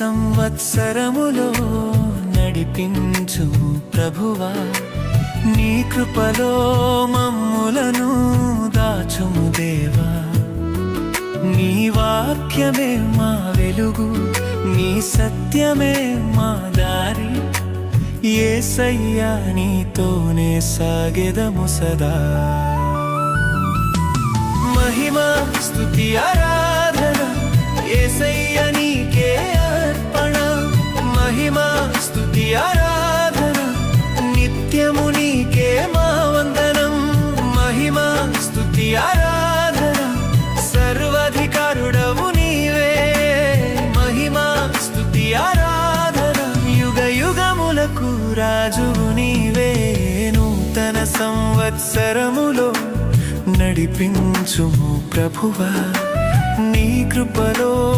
సంవత్సరములో నడిపించు ప్రభువా నీ కృపలో మమ్ములను దాచుము దేవా. నీ వాక్యమే మా వెలుగు నీ సత్యమే మా దారి. ఏసయ్యా నీతోనే సాగెదము సదా. స్థుతి ఆరాధన. సర్వాధికారుడవు నీవే. మహిమా స్థుతి ఆరాధన. యుగ యుగములకు రాజువు నీవే. నూతన సంవత్సరములో నడిపించుము ప్రభువా. నీ కృపలో